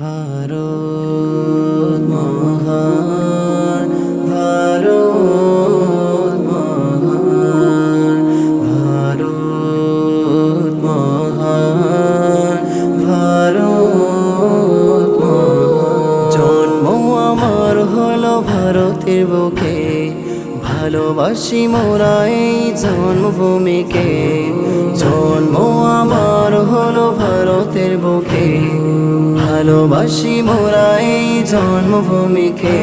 ভারত মহান ভারত মহান ভারত মহান, ভারত জন্ম আমার হলো ভারতের বুকে, ভালোবাসি মোরা এই জন্মভূমিকে। জন্ম আমার হলো ভারতের বুকে ভালোবাসি মোরা এই জন্মভূমিকে।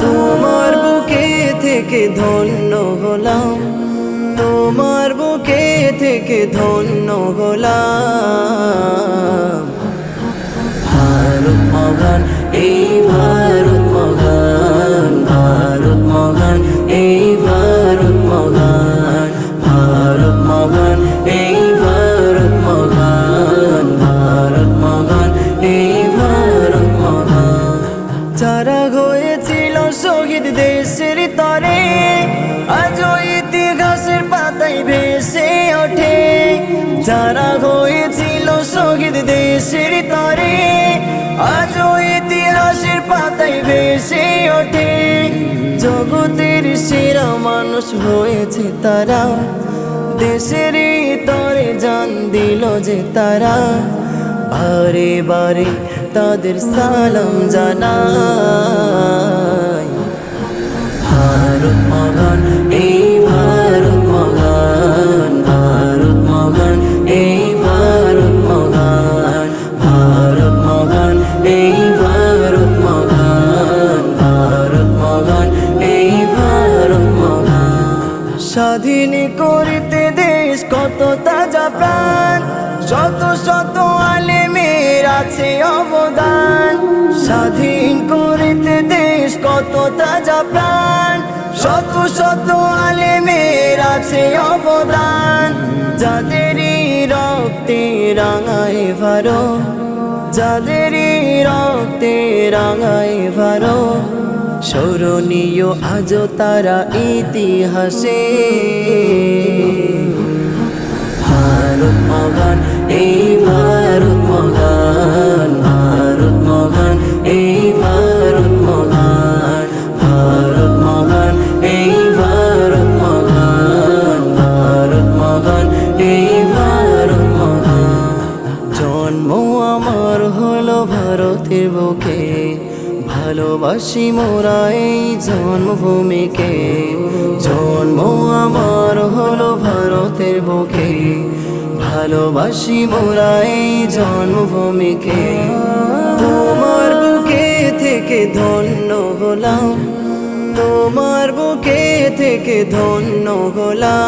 তোমার বুকে থেকে ধন্য হলাম। তোমার বুকে থেকে ধন্য হলাম। ভালো ভগান এই দেশের তরে আজ ইতিহাসের পাতায় ভেসে ওঠে। যারা হয়েছিল শহীদ দেশের তরে আজ ইতিহাসের পাতায় ভেসে ওঠে। জগতের সেরা মানুষ হয়েছে তারা। দেশের তরে জান দিল যে তারা। বারে বারে তাদের সালাম জানাই ভারত মগান এই ভারত মগান ভারত মগান এই ভারত মগান ভারত মগান এই ভারত মগান ভারত মগান এই ভারত মগান স্বাধীন করিতে দেশ কত তাজা প্রাণ, শত শত আলেমের আছে অবদান। স্বাধীন করিতে দেশ কত তাজা প্রাণ শত শত আলেমের আছে অবদান। যাদেরই রক্তে রাঙায় ভারত যাদেরই রক্তে রাঙায় ভারত স্মরণীয় আজ তারা ইতিহাসে। ভারত মগান এই ভারতের বুকে ভালোবাসি মোরা এই জন্মভূমিকে। জন্ম আমার হলো ভারতের বুকে। ভালোবাসি মোরা এই জন্মভূমিকে। তোমার বুকে থেকে ধন্য হলাম। তোমার বুকে থেকে ধন্য হলাম।